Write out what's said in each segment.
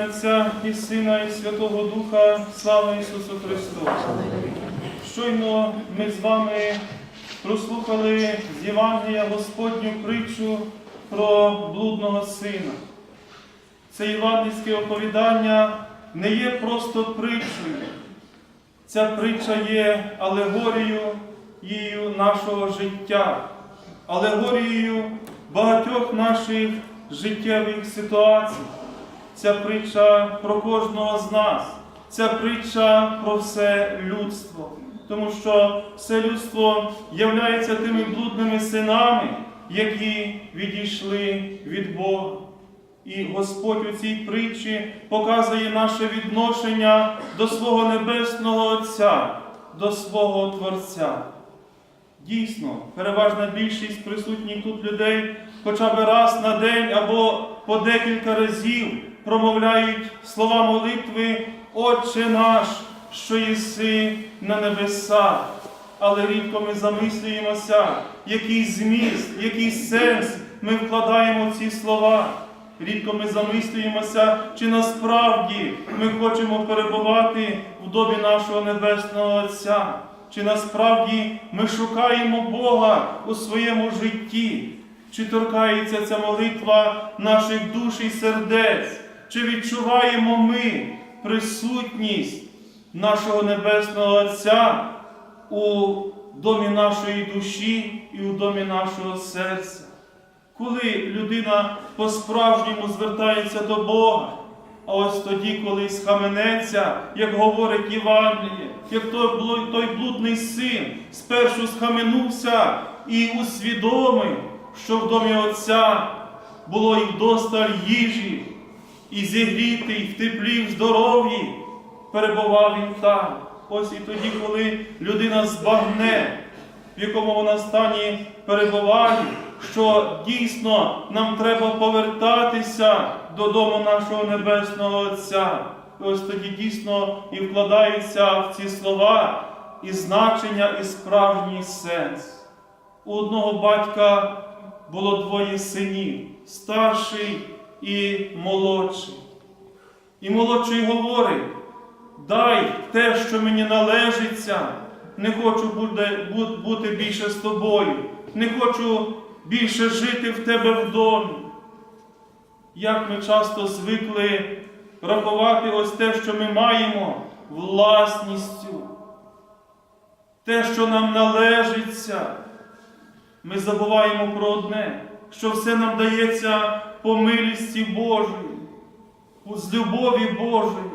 ім'я Отця і Сина, і Святого Духа, слава Ісусу Христу! Щойно ми з вами прослухали з Євангелія Господню притчу про блудного сина. Це євангельське оповідання не є просто притчею. Ця притча є алегорією її нашого життя, алегорією багатьох наших життєвих ситуацій. Ця притча про кожного з нас, ця притча про все людство. Тому що все людство являється тими блудними синами, які відійшли від Бога. І Господь у цій притчі показує наше відношення до свого Небесного Отця, до свого Творця. Дійсно, переважна більшість присутніх тут людей хоча б раз на день або по декілька разів промовляють слова молитви Отче наш, що єси на небесах. Але рідко ми замислюємося, який зміст, який сенс ми вкладаємо в ці слова. Рідко ми замислюємося, чи насправді ми хочемо перебувати в домі нашого Небесного Отця, чи насправді ми шукаємо Бога у своєму житті, чи торкається ця молитва наших душ і сердець, чи відчуваємо ми присутність нашого Небесного Отця у домі нашої душі і у домі нашого серця. Коли людина по-справжньому звертається до Бога, а ось тоді, коли схаменеться, як говорить Євангеліє, як той, блудний син спершу схаменувся і усвідомив, що в домі Отця було і вдосталь їжі, і зігріти, і в теплі, в здоров'ї, перебував він там. Ось і тоді, коли людина збагне, в якому вона стані перебуває, що дійсно нам треба повертатися додому нашого Небесного Отця. І ось тоді дійсно і вкладаються в ці слова і значення, і справжній сенс. У одного батька було двоє синів, старший і молодший. І молодший говорить, дай те, що мені належиться, не хочу бути більше з тобою, не хочу більше жити в тебе в домі. Як ми часто звикли рахувати ось те, що ми маємо власністю, те, що нам належиться. Ми забуваємо про одне, що все нам дається по милісті Божої, з любові Божої.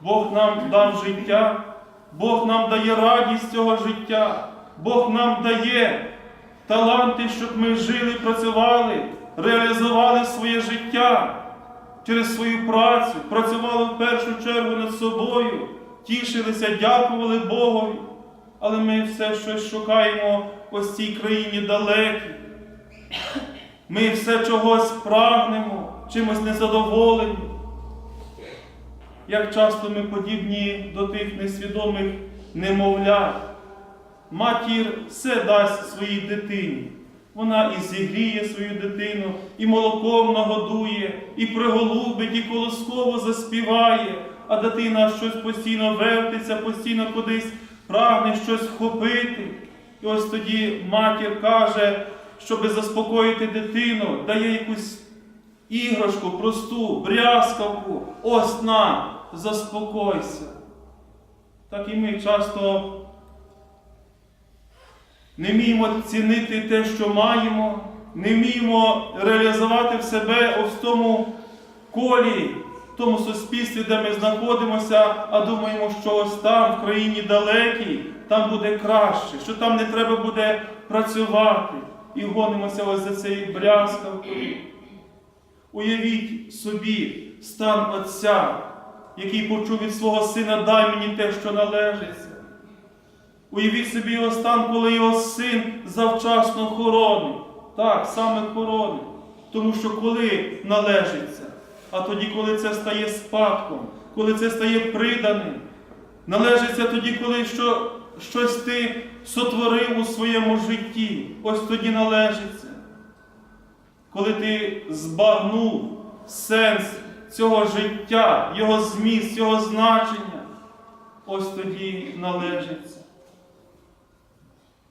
Бог нам дав життя, Бог нам дає радість цього життя, Бог нам дає таланти, щоб ми жили, працювали, реалізували своє життя через свою працю, працювали в першу чергу над собою, тішилися, дякували Богові. Але ми все щось шукаємо ось цій країні далекій. Ми все чогось прагнемо, чимось незадоволені. Як часто ми подібні до тих несвідомих немовлят. Матір все дасть своїй дитині. Вона і зігріє свою дитину, і молоком нагодує, і приголубить, і колосково заспіває, а дитина щось постійно вертиться, постійно кудись прагне щось вхопити. І ось тоді матір каже, щоби заспокоїти дитину, дає якусь іграшку просту, брязкавку, ось на, заспокойся. Так і ми часто не вміємо цінити те, що маємо, не вміємо реалізувати в себе в тому колі, в тому суспільстві, де ми знаходимося, а думаємо, що ось там, в країні далекій, там буде краще, що там не треба буде працювати. І гонимося ось за цією брязкавкою. Уявіть собі стан Отця, який почув від свого сина, дай мені те, що належиться. Уявіть собі його стан, коли його син завчасно хоронить. Так, саме хоронить. Тому що коли належиться, а тоді, коли це стає спадком, коли це стає приданим, належиться тоді, коли що, щось ти сотворив у своєму житті, ось тоді належиться. Коли ти збагнув сенс цього життя, його зміст, його значення, ось тоді належиться.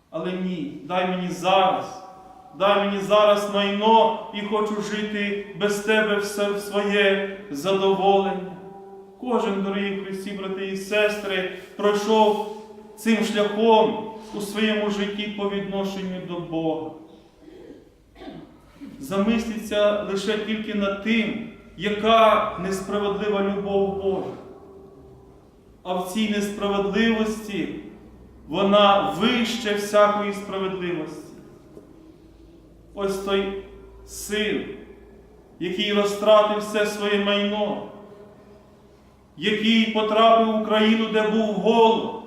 Але ні, дай мені зараз, дай мені зараз майно і хочу жити без тебе все в своє задоволення. Кожен, дорогі Христі, брати і сестри, пройшов цим шляхом у своєму житті по відношенню до Бога. Замисліться лише тільки над тим, яка несправедлива любов Божа. А в цій несправедливості вона вище всякої справедливості. Ось той син, який розтратив все своє майно, який потрапив в Україну, де був голод,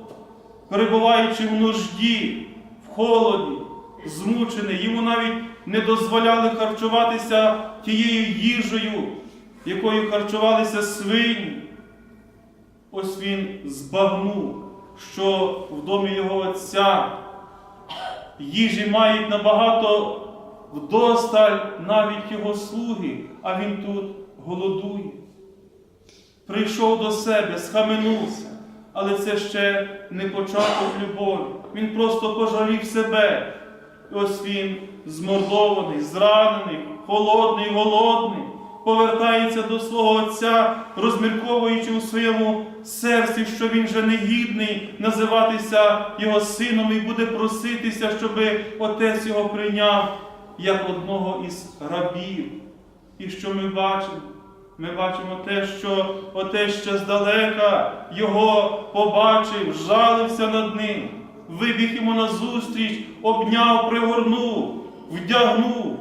перебуваючи в нужді, в холоді, змучений, йому навіть не дозволяли харчуватися тією їжею, якою харчувалися свині. Ось він збагнув, що в домі його отця їжі мають набагато вдосталь навіть його слуги, а він тут голодує. Прийшов до себе, схаменувся, але це ще не початок любові. Він просто пожалів себе. І ось він змордований, зранений, холодний, голодний, повертається до свого Отця, розмірковуючи у своєму серці, що він же не гідний називатися його сином і буде проситися, щоб отець його прийняв як одного із рабів. І що ми бачимо? Ми бачимо те, що отець ще здалека його побачив, жалився над ним, вибіг йому назустріч, обняв, пригорнув, вдягнув.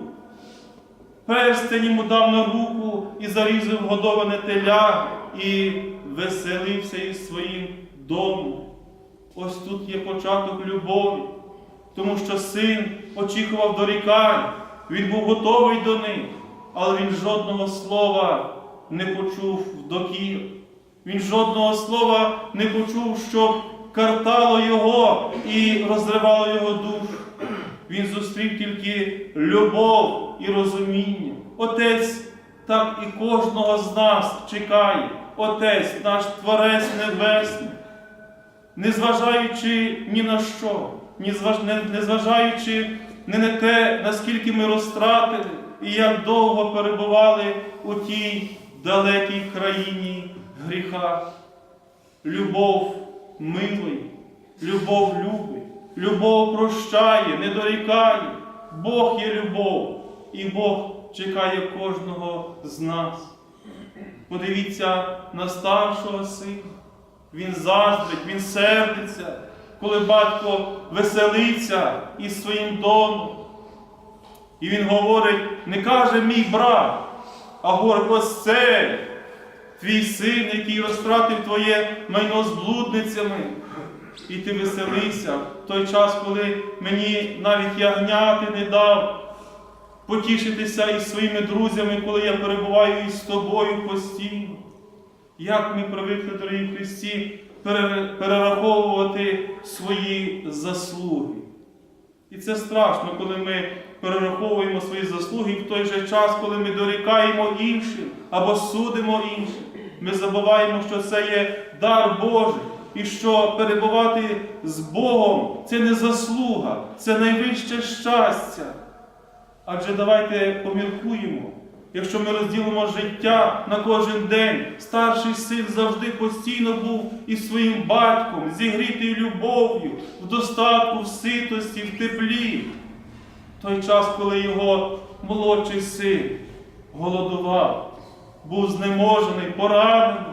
Перстень йому дав на руку і зарізав годоване теля і веселився із своїм домом. Ось тут є початок любові, тому що син очікував дорікань, він був готовий до них, але він жодного слова не почув в. Він жодного слова не почув, щоб картало його і розривало його душу. Він зустрів тільки любов і розуміння. Отець так і кожного з нас чекає. Отець наш Творець Небесний, незважаючи ні на що, незважаючи не на те, наскільки ми розтратили і як довго перебували у тій далекій країні гріха. Любов милує, любов любить, любов прощає, не дорікає. Бог є любов, і Бог чекає кожного з нас. Подивіться на старшого сина. Він заздрить, він сердиться, коли батько веселиться із своїм домом. І він говорить, не каже мій брат, а ось твій син, який розтратив твоє майно з блудницями. І ти веселися в той час, коли мені навіть ягняти не дав потішитися із своїми друзями, коли я перебуваю із тобою постійно. Як ми привикли, дорогі Христі, перераховувати свої заслуги. І це страшно, коли ми перераховуємо свої заслуги в той же час, коли ми дорікаємо іншим або судимо іншим. Ми забуваємо, що це є дар Божий, і що перебувати з Богом це не заслуга, це найвище щастя. Адже давайте поміркуємо. Якщо ми розділимо життя на кожен день, старший син завжди постійно був із своїм батьком, зігрітий любов'ю, в достатку, в ситості, в теплі. Той час, коли його молодший син голодував, був знеможений, поранений.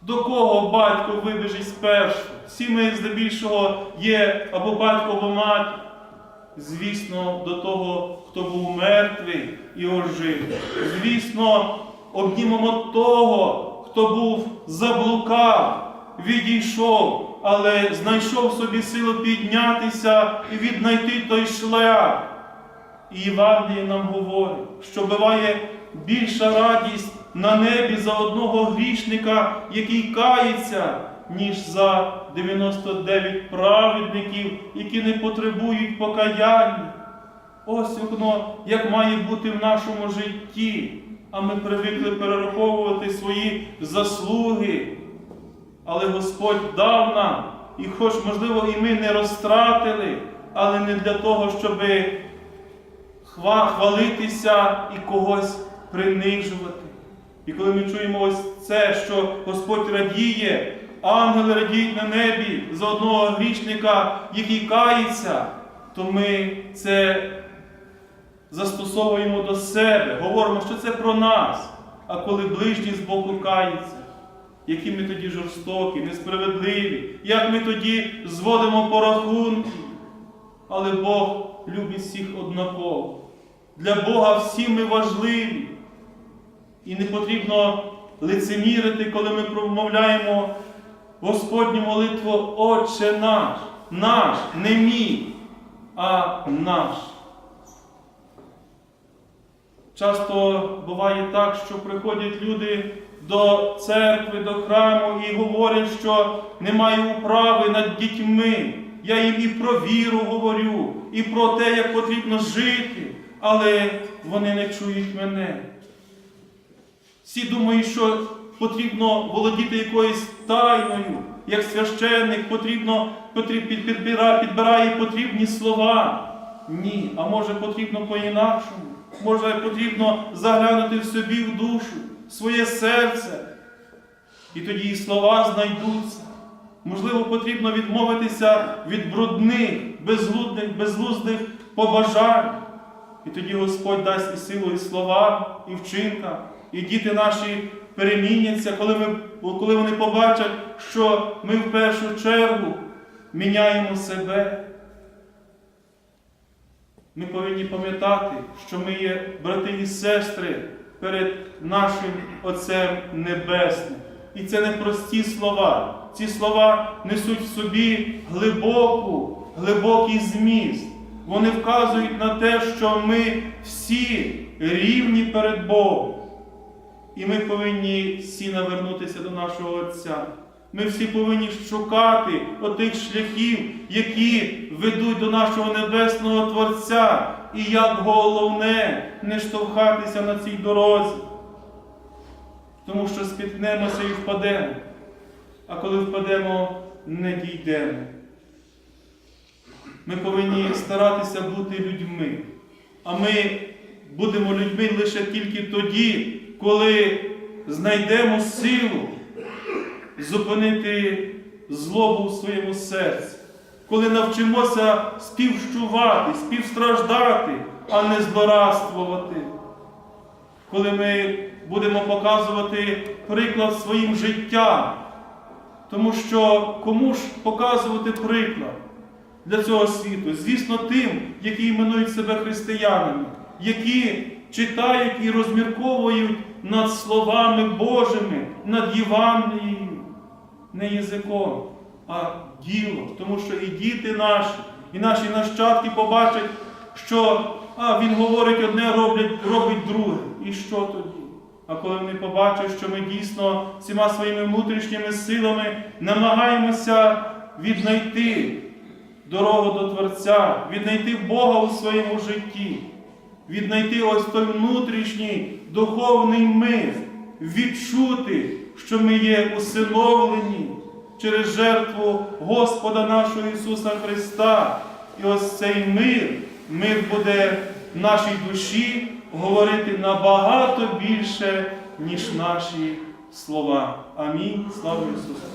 До кого батько вибіжить спершу? Всі ми здебільшого є або батько, або мать. Звісно, до того, хто був мертвий і ожив. Звісно, обнімемо того, хто був заблукав, відійшов, але знайшов собі силу піднятися і віднайти той шлях. І Євангеліє нам говорить, що буває більша радість на небі за одного грішника, який кається, ніж за 99 праведників, які не потребують покаяння. Ось воно, як має бути в нашому житті. а ми привикли перераховувати свої заслуги. Але Господь дав нам, і хоч, можливо, і ми не розтратили, але не для того, щоб хвалитися і когось принижувати. І коли ми чуємо ось це, що Господь радіє, ангели радіють на небі за одного грішника, який кається, то ми це застосовуємо до себе, говоримо, що це про нас. А коли ближній з боку кається, які ми тоді жорстокі, несправедливі, як ми тоді зводимо по рахунку. Але Бог любить всіх однаково. Для Бога всі ми важливі. І не потрібно лицемірити, коли ми промовляємо Господню молитву Отче наш, наш, не мій, а наш. Часто буває так, що приходять люди до церкви, до храму і говорять, що немає управи над дітьми. Я їм і про віру говорю, і про те, як потрібно жити, але вони не чують мене. Всі думають, що потрібно володіти якоюсь тайною, як священник потрібно, підбирає, потрібні слова. Ні, а може потрібно по-інакшому. Може потрібно заглянути в собі в душу, в своє серце. І тоді і слова знайдуться. Можливо, потрібно відмовитися від брудних, безглуздих, безглуздих побажань. І тоді Господь дасть і силу, і слова, і вчинка, і діти наші переміняться, коли, ми, коли вони побачать, що ми в першу чергу міняємо себе. Ми повинні пам'ятати, що ми є брати і сестри перед нашим Отцем Небесним. І це не прості слова. Ці слова несуть в собі глибоку, глибокий зміст. Вони вказують на те, що ми всі рівні перед Богом. І ми повинні всі навернутися до нашого Отця. Ми всі повинні шукати отих шляхів, які ведуть до нашого Небесного Творця. І як головне не штовхатися на цій дорозі. Тому що спіткнемося і впадемо. А коли впадемо, не дійдемо. Ми повинні старатися бути людьми. А ми будемо людьми лише тільки тоді, коли знайдемо силу зупинити злобу в своєму серці, коли навчимося співчувати, співстраждати, а не злорадствувати. Коли ми будемо показувати приклад своїм життям, тому що кому ж показувати приклад для цього світу? Звісно, тим, які іменують себе християнами, які читають і розмірковують над словами Божими, над Євангелією, не язиком, а ділом. Тому що і діти наші, і наші нащадки побачать, що а, він говорить одне, роблять, робить друге. І що тоді? А коли вони побачать, що ми дійсно всіма своїми внутрішніми силами намагаємося віднайти дорогу до Творця, віднайти Бога у своєму житті, віднайти ось той внутрішній духовний мир, відчути, що ми є усиновлені через жертву Господа нашого Ісуса Христа. І ось цей мир, мир буде в нашій душі говорити набагато більше, ніж наші слова. Амінь. Слава Ісусу!